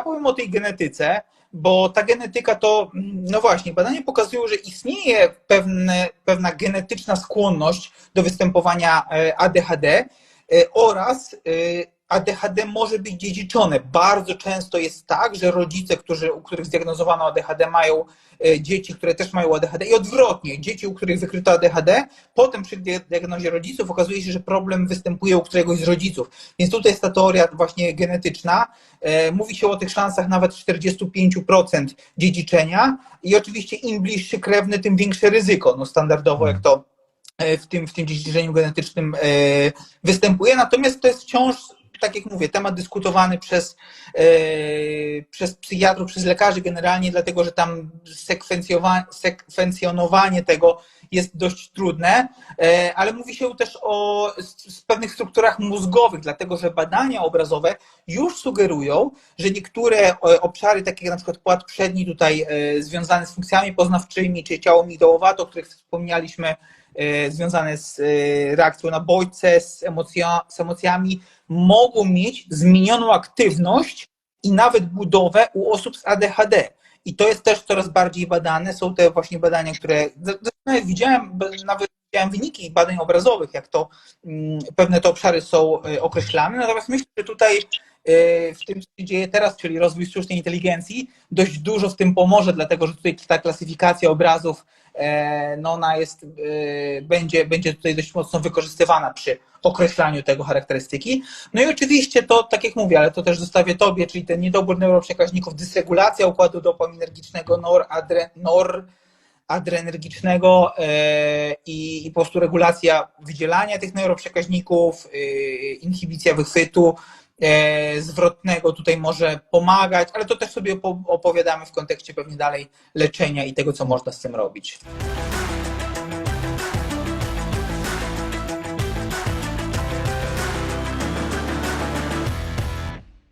mówimy o tej genetyce, bo ta genetyka to, mm, no właśnie, badania pokazują, że istnieje pewne, pewna genetyczna skłonność do występowania e, ADHD e, oraz e, ADHD może być dziedziczone. Bardzo często jest tak, że rodzice, którzy, u których zdiagnozowano ADHD, mają e, dzieci, które też mają ADHD i odwrotnie, dzieci, u których wykryto ADHD, potem przy diagnozie rodziców okazuje się, że problem występuje u któregoś z rodziców. Więc tutaj jest ta teoria właśnie genetyczna. E, Mówi się o tych szansach nawet 45% dziedziczenia i oczywiście im bliższy krewny, tym większe ryzyko. No standardowo jak to e, w tym, w tym dziedziczeniu genetycznym występuje, natomiast to jest wciąż tak jak mówię, temat dyskutowany przez, e, przez psychiatrów, przez lekarzy generalnie, dlatego że tam sekwencjonowanie tego jest dość trudne, e, ale mówi się też o pewnych strukturach mózgowych, dlatego że badania obrazowe już sugerują, że niektóre e, obszary, takie jak na przykład płat przedni tutaj związane z funkcjami poznawczymi, czy ciało migdałowato, o których wspomnialiśmy, e, związane z e, reakcją na bodźce, z, emocja, z emocjami, mogą mieć zmienioną aktywność i nawet budowę u osób z ADHD. I to jest też coraz bardziej badane. Są te właśnie badania, które nawet widziałem, nawet widziałem wyniki badań obrazowych, jak to mm, pewne te obszary są e, określane. Natomiast myślę, że tutaj e, w tym, co się dzieje teraz, czyli rozwój sztucznej inteligencji, dość dużo w tym pomoże, dlatego że tutaj ta klasyfikacja obrazów, e, no ona jest, e, będzie, będzie tutaj dość mocno wykorzystywana przy określaniu tego charakterystyki. No i oczywiście to, tak jak mówię, ale to też zostawię Tobie, czyli ten niedobór neuroprzekaźników, dysregulacja układu dopaminergicznego, nor, adre, nor adrenergicznego e, i, po prostu regulacja wydzielania tych neuroprzekaźników, e, inhibicja wychwytu e, zwrotnego tutaj może pomagać, ale to też sobie opo- opowiadamy w kontekście pewnie dalej leczenia i tego, co można z tym robić.